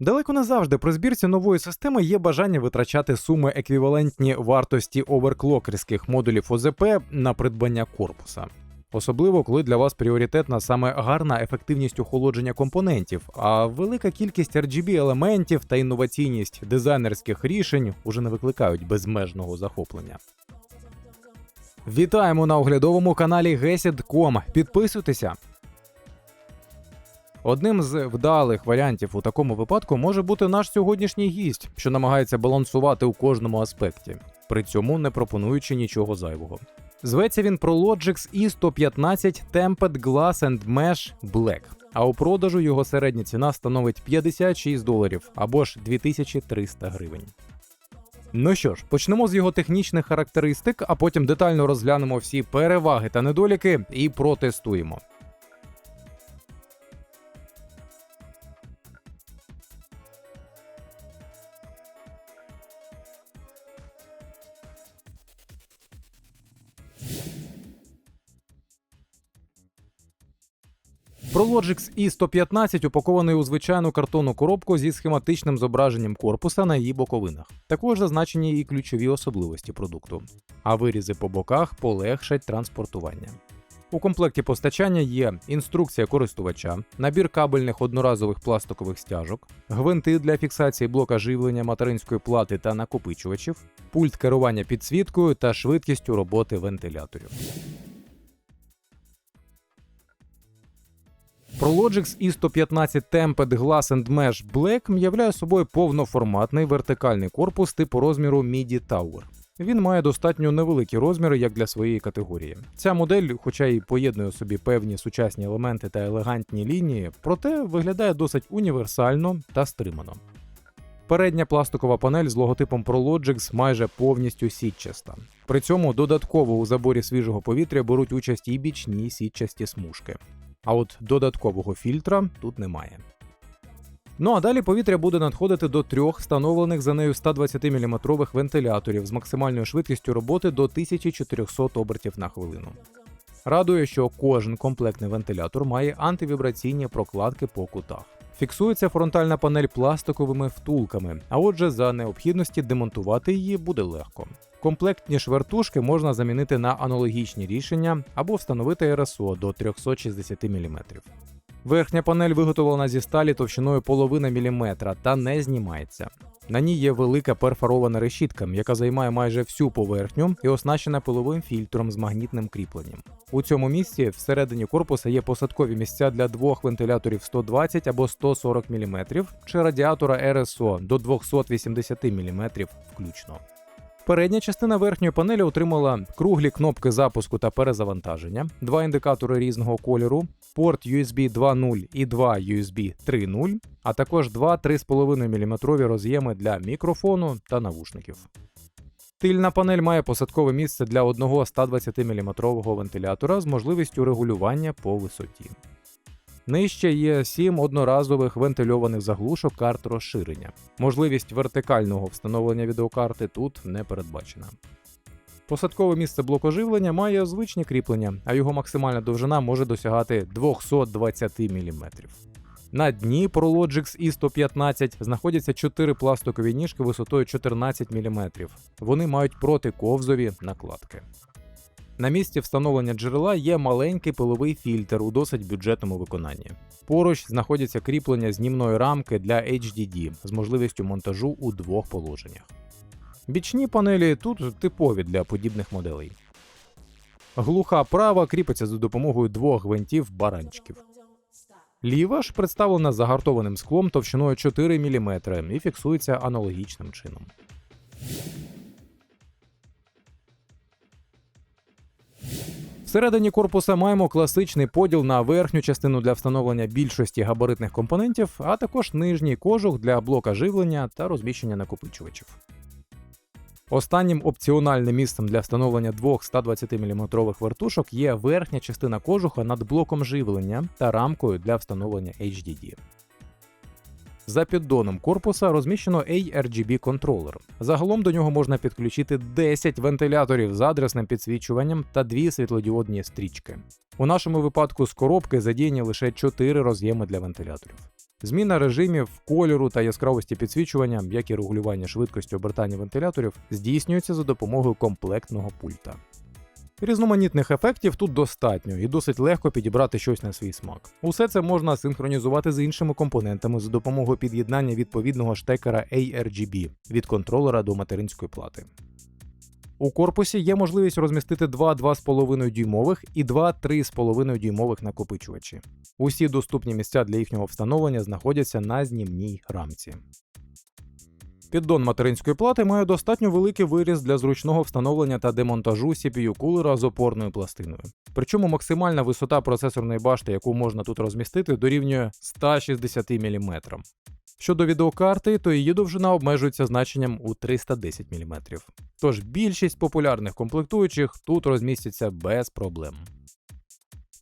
Далеко не завжди при збірці нової системи є бажання витрачати суми еквівалентні вартості оверклокерських модулів ОЗП на придбання корпуса. Особливо, коли для вас пріоритетна саме гарна ефективність охолодження компонентів, а велика кількість RGB елементів та інноваційність дизайнерських рішень уже не викликають безмежного захоплення. Вітаємо на оглядовому каналі Gesid.com. Підписуйтеся. Одним з вдалих варіантів у такому випадку може бути наш сьогоднішній гість, що намагається балансувати у кожному аспекті, при цьому не пропонуючи нічого зайвого. Зветься він ProLogix E115 Tempered Glass and Mesh Black, а у продажу його середня ціна становить 56 доларів або ж 2300 гривень. Ну що ж, почнемо з його технічних характеристик, а потім детально розглянемо всі переваги та недоліки і протестуємо. ProLogix E115 упакований у звичайну картонну коробку зі схематичним зображенням корпуса на її боковинах. Також зазначені і ключові особливості продукту, а вирізи по боках полегшать транспортування. У комплекті постачання є інструкція користувача, набір кабельних одноразових пластикових стяжок, гвинти для фіксації блока живлення материнської плати та накопичувачів, пульт керування підсвіткою та швидкістю роботи вентиляторів. ProLogix E115 Tempered Glass and Mesh Black являє собою повноформатний вертикальний корпус типу розміру MIDI Tower. Він має достатньо невеликі розміри як для своєї категорії. Ця модель, хоча й поєднує собі певні сучасні елементи та елегантні лінії, проте виглядає досить універсально та стримано. Передня пластикова панель з логотипом ProLogix майже повністю сітчаста. При цьому додатково у заборі свіжого повітря беруть участь і бічні сітчасті смужки. А от додаткового фільтра тут немає. Ну а далі повітря буде надходити до трьох встановлених за нею 120 мм вентиляторів з максимальною швидкістю роботи до 1400 обертів на хвилину. Радує, що кожен комплектний вентилятор має антивібраційні прокладки по кутах. Фіксується фронтальна панель пластиковими втулками, а отже, за необхідності демонтувати її буде легко. Комплектні швертушки можна замінити на аналогічні рішення або встановити РСО до 360 мм. Верхня панель виготовлена зі сталі товщиною половина міліметра та не знімається. На ній є велика перфорована решітка, яка займає майже всю поверхню і оснащена пиловим фільтром з магнітним кріпленням. У цьому місці всередині корпуса є посадкові місця для двох вентиляторів 120 або 140 мм чи радіатора РСО до 280 мм включно. Передня частина верхньої панелі отримала круглі кнопки запуску та перезавантаження, два індикатори різного кольору, порт USB 2.0 і два USB 3.0, а також два 3,5 мм роз'єми для мікрофону та навушників. Тильна панель має посадкове місце для одного 120 мм вентилятора з можливістю регулювання по висоті. Нижче є 7 одноразових вентильованих заглушок карт розширення. Можливість вертикального встановлення відеокарти тут не передбачена. Посадкове місце блокоживлення має звичні кріплення, а його максимальна довжина може досягати 220 мм. На дні ProLogix E115 знаходяться 4 пластикові ніжки висотою 14 мм. Вони мають протиковзові накладки. На місці встановлення джерела є маленький пиловий фільтр у досить бюджетному виконанні. Поруч знаходяться кріплення знімної рамки для HDD з можливістю монтажу у двох положеннях. Бічні панелі тут типові для подібних моделей. Глуха права кріпиться за допомогою двох гвинтів баранчиків. Ліва ж представлена загартованим склом товщиною 4 мм і фіксується аналогічним чином. Всередині корпуса маємо класичний поділ на верхню частину для встановлення більшості габаритних компонентів, а також нижній кожух для блока живлення та розміщення накопичувачів. Останнім опціональним місцем для встановлення двох 120 мм вертушок є верхня частина кожуха над блоком живлення та рамкою для встановлення HDD. За піддоном корпуса розміщено ARGB контролер. Загалом до нього можна підключити 10 вентиляторів з адресним підсвічуванням та дві світлодіодні стрічки. У нашому випадку з коробки задіяні лише 4 роз'єми для вентиляторів. Зміна режимів кольору та яскравості підсвічування, як і регулювання швидкості обертання вентиляторів, здійснюється за допомогою комплектного пульта. Різноманітних ефектів тут достатньо і досить легко підібрати щось на свій смак. Усе це можна синхронізувати з іншими компонентами за допомогою під'єднання відповідного штекера ARGB від контролера до материнської плати. У корпусі є можливість розмістити два 2,5 дюймових і два 3,5 дюймових накопичувачі. Усі доступні місця для їхнього встановлення знаходяться на знімній рамці. Піддон материнської плати має достатньо великий виріз для зручного встановлення та демонтажу CPU кулера з опорною пластиною. Причому максимальна висота процесорної башти, яку можна тут розмістити, дорівнює 160 мм. Щодо відеокарти, то її довжина обмежується значенням у 310 мм. Тож більшість популярних комплектуючих тут розмістяться без проблем.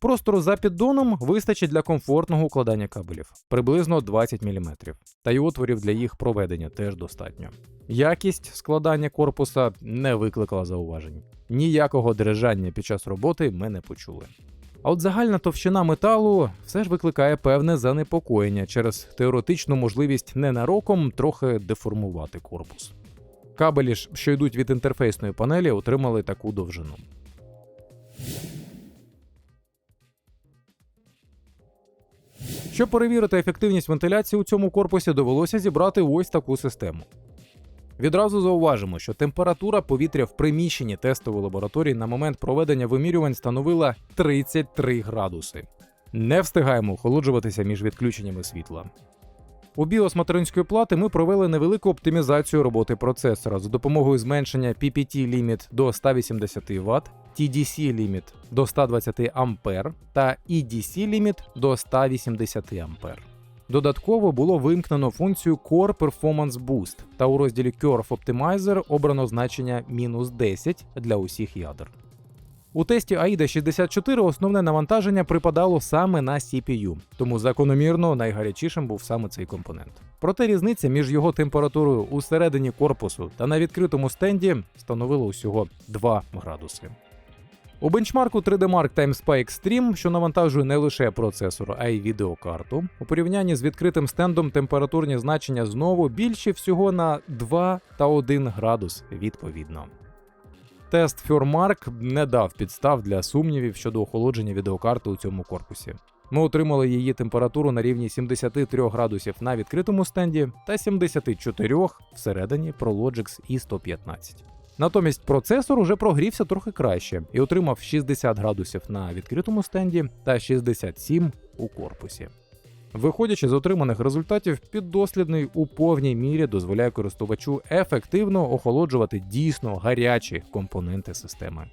Простору за піддоном вистачить для комфортного укладання кабелів приблизно 20 мм, та й отворів для їх проведення теж достатньо. Якість складання корпуса не викликала зауважень. Ніякого дрижання під час роботи ми не почули. А от загальна товщина металу все ж викликає певне занепокоєння через теоретичну можливість ненароком трохи деформувати корпус. Кабелі ж, що йдуть від інтерфейсної панелі, отримали таку довжину. Щоб перевірити ефективність вентиляції у цьому корпусі, довелося зібрати ось таку систему. Відразу зауважимо, що температура повітря в приміщенні тестової лабораторії на момент проведення вимірювань становила 33 градуси. Не встигаємо охолоджуватися між відключеннями світла. У BIOS материнської плати ми провели невелику оптимізацію роботи процесора за допомогою зменшення PPT ліміт до 180 Вт, TDC ліміт до 120 А та EDC ліміт до 180 А. Додатково було вимкнено функцію Core Performance Boost, та у розділі Curve Optimizer обрано значення мінус 10 для усіх ядер. У тесті AIDA 64 основне навантаження припадало саме на CPU, тому закономірно найгарячішим був саме цей компонент. Проте різниця між його температурою усередині корпусу та на відкритому стенді становила усього 2 градуси. У бенчмарку 3D Mark Time Spy Extreme, що навантажує не лише процесор, а й відеокарту, у порівнянні з відкритим стендом температурні значення знову більші всього на 2 та 1 градус відповідно. Тест FurMark не дав підстав для сумнівів щодо охолодження відеокарти у цьому корпусі. Ми отримали її температуру на рівні 73 градусів на відкритому стенді та 74 всередині ProLogix i115. Натомість процесор уже прогрівся трохи краще і отримав 60 градусів на відкритому стенді та 67 у корпусі. Виходячи з отриманих результатів, піддослідний у повній мірі дозволяє користувачу ефективно охолоджувати дійсно гарячі компоненти системи.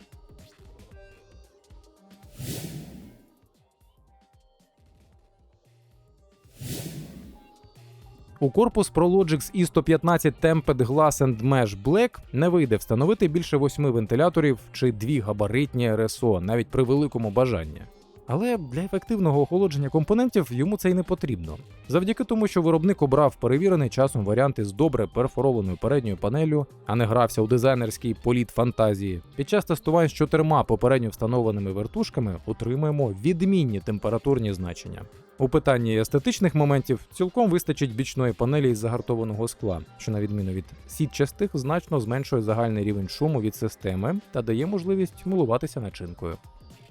У корпус ProLogix i115 Tempered Glass and Mesh Black не вийде встановити більше восьми вентиляторів чи дві габаритні РСО, навіть при великому бажанні. Але для ефективного охолодження компонентів йому це й не потрібно. Завдяки тому, що виробник обрав перевірений часом варіант із добре перфорованою передньою панеллю, а не грався у дизайнерський політ фантазії. Під час тестувань з чотирма попередньо встановленими вертушками отримуємо відмінні температурні значення. У питанні естетичних моментів цілком вистачить бічної панелі із загартованого скла, що на відміну від сітчастих значно зменшує загальний рівень шуму від системи та дає можливість милуватися начинкою.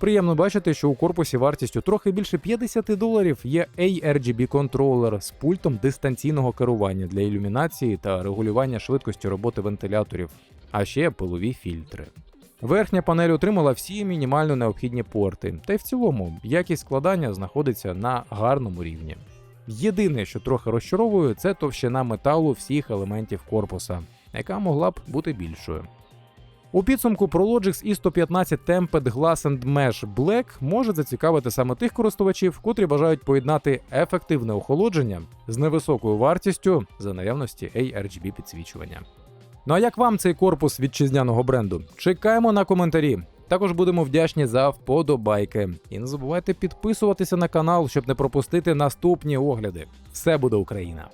Приємно бачити, що у корпусі вартістю трохи більше 50 доларів є ARGB контролер з пультом дистанційного керування для ілюмінації та регулювання швидкості роботи вентиляторів, а ще пилові фільтри. Верхня панель отримала всі мінімально необхідні порти, та й в цілому якість складання знаходиться на гарному рівні. Єдине, що трохи розчаровує, це товщина металу всіх елементів корпуса, яка могла б бути більшою. У підсумку ProLogix i115 Tempered Glass and Mesh Black може зацікавити саме тих користувачів, котрі бажають поєднати ефективне охолодження з невисокою вартістю за наявності ARGB підсвічування. Ну а як вам цей корпус вітчизняного бренду? Чекаємо на коментарі. Також будемо вдячні за вподобайки. І не забувайте підписуватися на канал, щоб не пропустити наступні огляди. Все буде Україна!